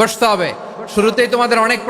বসতে হবে। শুরুতেই তোমাদের অনেক